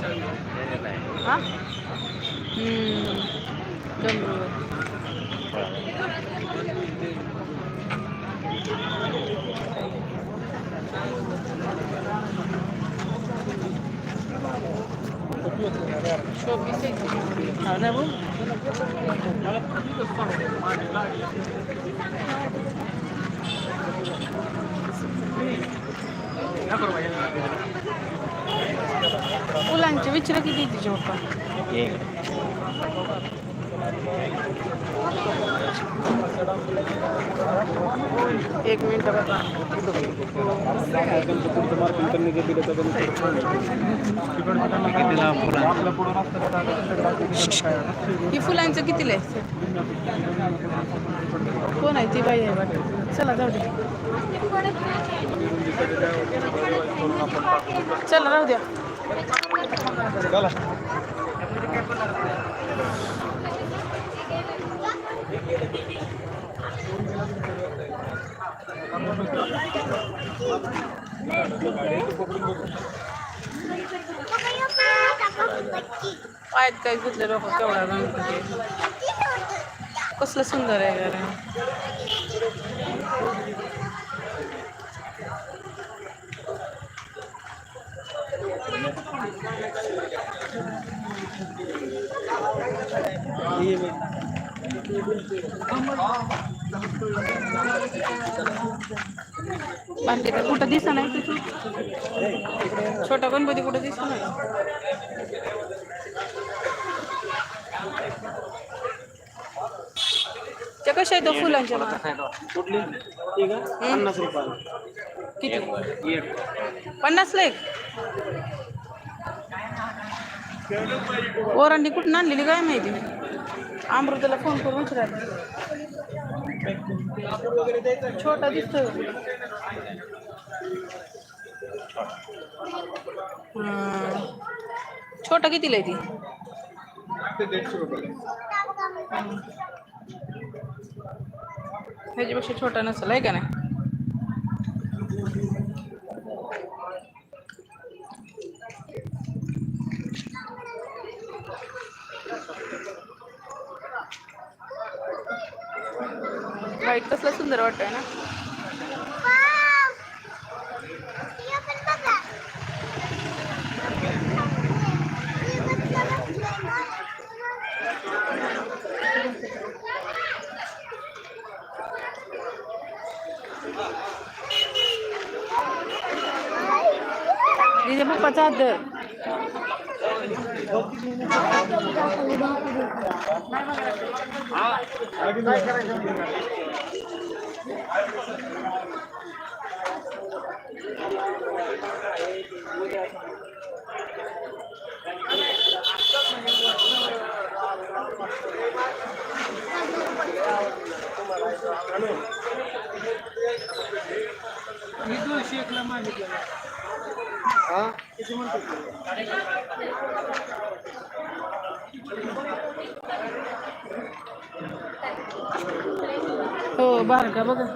हा हम्म. डोंगरावर शोपीस आहे ती. हा नाही फुलांचे विचार किती तिचे पप्पा एक मिनिट ही फुलांचं कितीला आहे कोण आहे ती बाई आहे वाटत चला जाऊ दे चला राहू द्या चला. पायत काय घेतलं लोक केवढा गणपती कसलं सुंदर आहे घर त्या कशा आहेत फुलांच्या? कुठली ठीक आहे पन्नास रुपये। किती? पन्नासला एक ओरांडी कुठून आणलेली काय माहिती? अमृताला फ़ोन करून विचारायला. छोटा दिसतोय. हा. छोटा कितीला आहे ती? छोटा नसेल आहे का नाही? व्हाईट कसला सुंदर वाटतोय ना? तिच्या पप्पाचा हात धर मी दोनशे एकला मागितलं हा किती म्हणतो हो बाहेर का बघा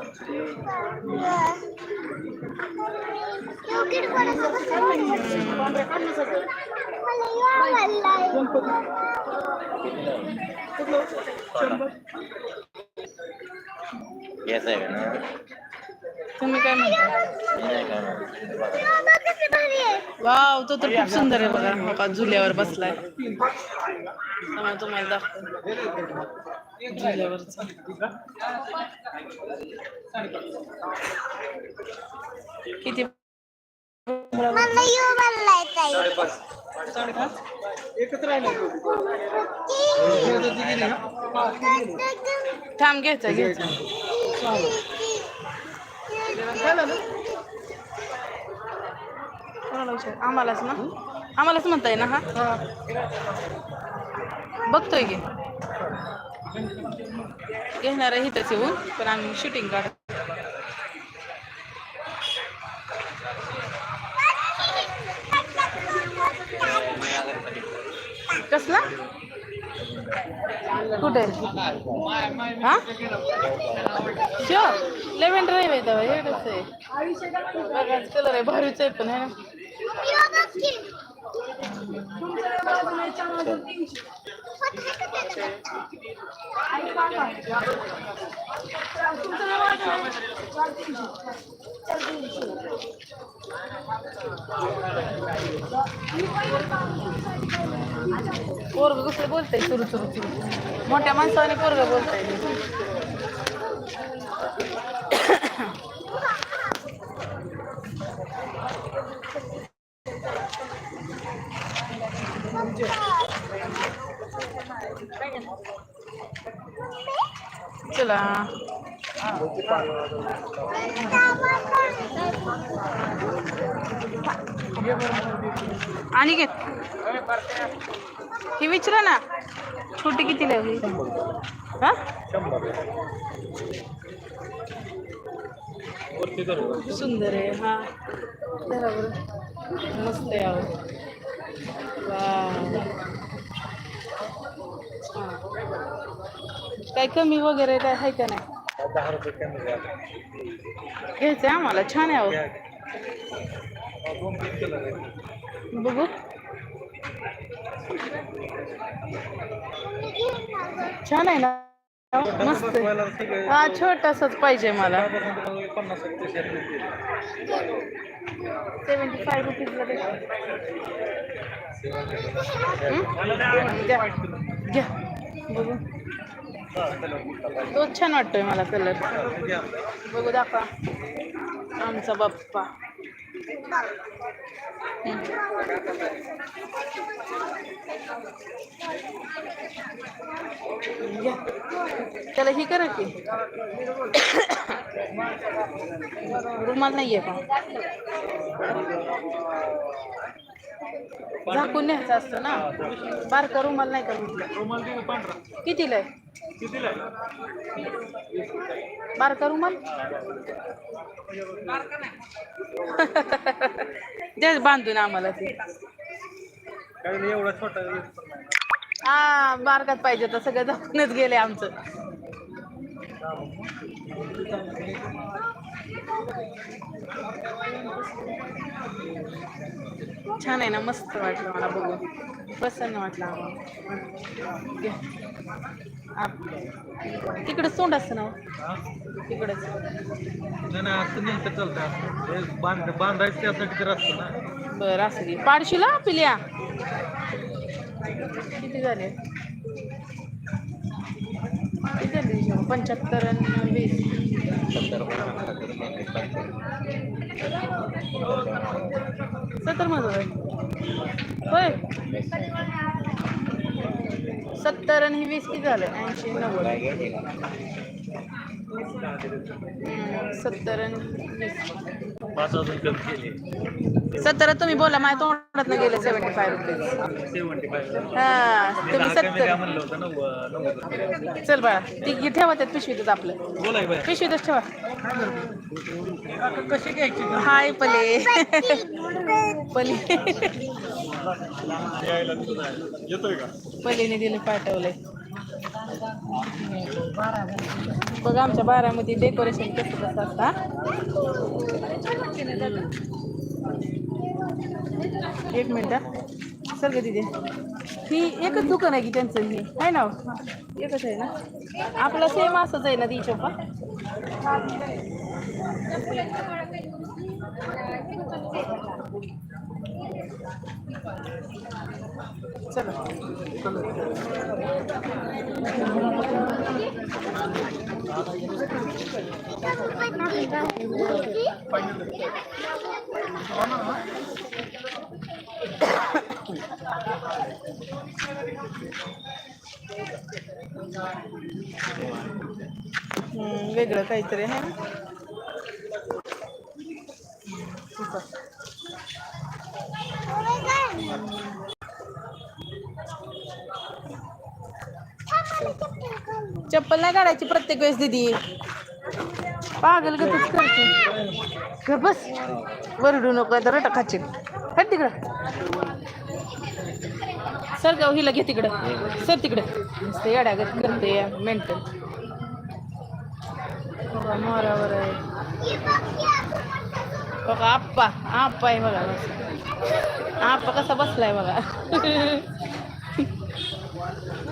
येत आहे का ना तुम्ही काय म्हणता मी नाही काय म्हणत. वाव तो तर खूप सुंदर आहे बघा बघा झुल्यावर बसलाय त्यामुळे तुम्हाला दाखवतो झुल्यावरचा किती एकच राहिलं थांब घ्यायचा घ्यायचा कोणाला विचार आम्हालाच ना आम्हालाच म्हणताय ना हा बघतोय की घेणार आहे इथंच येऊन पण आम्ही शूटिंग काढ. कसला? कुठे? हा? शुअर लेव्हेंडर आहे माहिती आहे कसं आहे? बघाच कलर आहे भारीच आहे पण आहे ना? पोरग कसं बोलतंय सुरू सुरू सुरू मोठ्या माणसाने पोरग बोलताय चला. आणि घे. ही विचारा ना. छोटी किती लागली? हा? सुंदर आहे हा. बरोबर मस्त आहे काय कमी वगैरे काय आहे का नाही? दहा रुपये कमी झाले. घ्यायचंय आम्हाला छान आहे आहे बघू. छान आहे ना? मस्त आहे. हा छोटासाच पाहिजे मला. सेवन्टी फाय रुपीजला घ्या. बघू. तोच छान वाटतोय मला कलर बघू दाखवा. आमचा बाप्पा. त्याला ही करा की. रुमाल नाहीये का? झाकून न्यायचं असतं ना. बारका रुमाल नाही का कितीला आहे? बारका रुमाल द्या बांधून आम्हाला ते. एवढा छोटा. हा बारकात पाहिजे तर सगळं दाखवूनच गेले आमचं. छान आहे ना मस्त वाटलं मला बघून. प्रसन्न वाटलं आम्हाला. आप- तिकडंच तोंड असतं ना हो. तिकडंच. नाही असं नाही तर चालतं बांध बांधायचं त्यासाठी तर असतं ना बरं असं घे. पाडशीला पिल्या? किती झाले? किती पंच्याहत्तर आणि वीस. सत्तर माझं होय. सत्तर आणि वीस किती झालं? ऐंशी नव्वद. सत्तर आणि वीस. पाच अजून कमी केले. सत्तर तुम्ही बोला माझ्या तोंडात गेले सेव्हन्टी फाय रुपीज हा तुम्ही सत्तर. चल बाळा ती ठेवा त्यात पिशवीतच आपलं. पिशवीतच ठेवा. कशी घ्यायची हाय पले. पली. येतोय का? पलीने दिले पाठवलंय. बघ आमच्या बारामध्ये डेकोरेशन कसं कसं असतं हा? एक मिनटं हा. सर का तिथे ही एकच दुकान आहे की त्यांचं हे? आहे ना एकच आहे ना? आपला सेम असंच आहे ना ती चोपा? चला. वेगळं काहीतरी आहे ना? चप्पल नाही काढायची प्रत्येक वेळेस दिदी. पागल का तूच करते. कर बस. वरडू नको तर रटा खाची हट तिकडं. सर गाव हिला घे तिकडं. सर तिकडं. नुसतं येड्यागत करते मेंटल. मोरावर आहे. बघा आप्पा. आप्पा आहे बघा आप्पा कसा बसलाय बघा.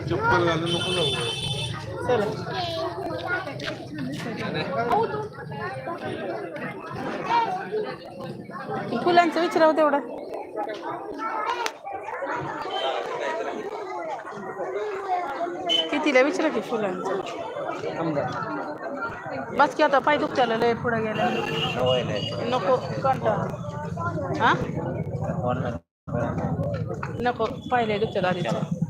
चप्पल घालून नको जाऊ. फुलांचं विचारावं तेवढं. कितीला विचारा की फुलांचं? बस की आता पाय दुखत्याला लय पुढे गेला नको कंटा हा? नको पाहिले दुखत्याला आधीच.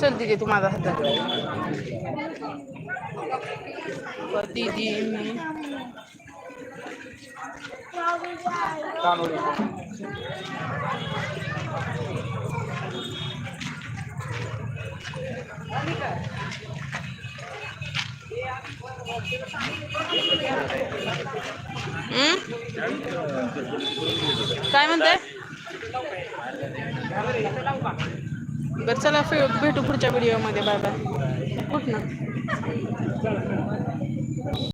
चल दीदी तू माझा हातात. दिदी मी. काय म्हणते बरं चला फे- भेटू पुढच्या व्हिडिओमध्ये बाय बाय कुठ ना